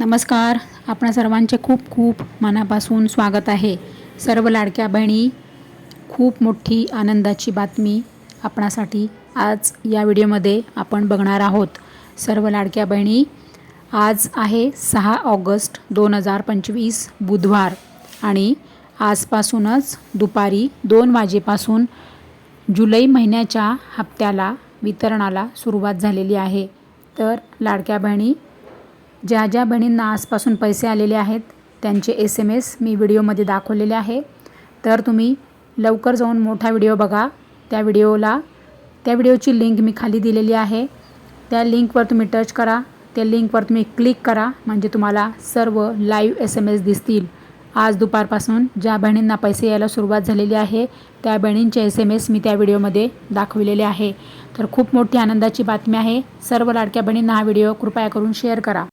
नमस्कार. आपणा सर्वांचे खूप खूप मनापासून स्वागत आहे. सर्व लाडक्या बहिणी खूप मोठी आनंदाची बातमी आपणासाठी आज या व्हिडिओमध्ये आपण बघणार आहोत. सर्व लाडक्या बहिणी आज आहे सहा ऑगस्ट दोन हजार पंचवीस बुधवार आणि आजपासूनच दुपारी दोन वाजेपासून जुलै महिन्याच्या हप्त्याला वितरणाला सुरुवात झालेली आहे. तर लाडक्या बहिणी ज्या ज्या बहिणींना आजपासून पैसे आलेले आहेत त्यांचे एस एम एस मी व्हिडिओमध्ये दाखवलेले आहे. तर तुम्ही लवकर जाऊन मोठा व्हिडिओ बघा. त्या व्हिडिओला त्या व्हिडिओची लिंक मी खाली दिलेली आहे. त्या लिंकवर तुम्ही टच करा. त्या लिंकवर तुम्ही क्लिक करा म्हणजे तुम्हाला सर्व लाईव्ह एस एम एस दिसतील. आज दुपारपासून ज्या बहिणींना पैसे यायला सुरुवात झालेली आहे त्या बहिणींचे एस एम एस मी त्या व्हिडिओमध्ये दाखविलेले आहे. तर खूप मोठी आनंदाची बातमी आहे. सर्व लाडक्या बहिणींना हा व्हिडिओ कृपया करून शेअर करा.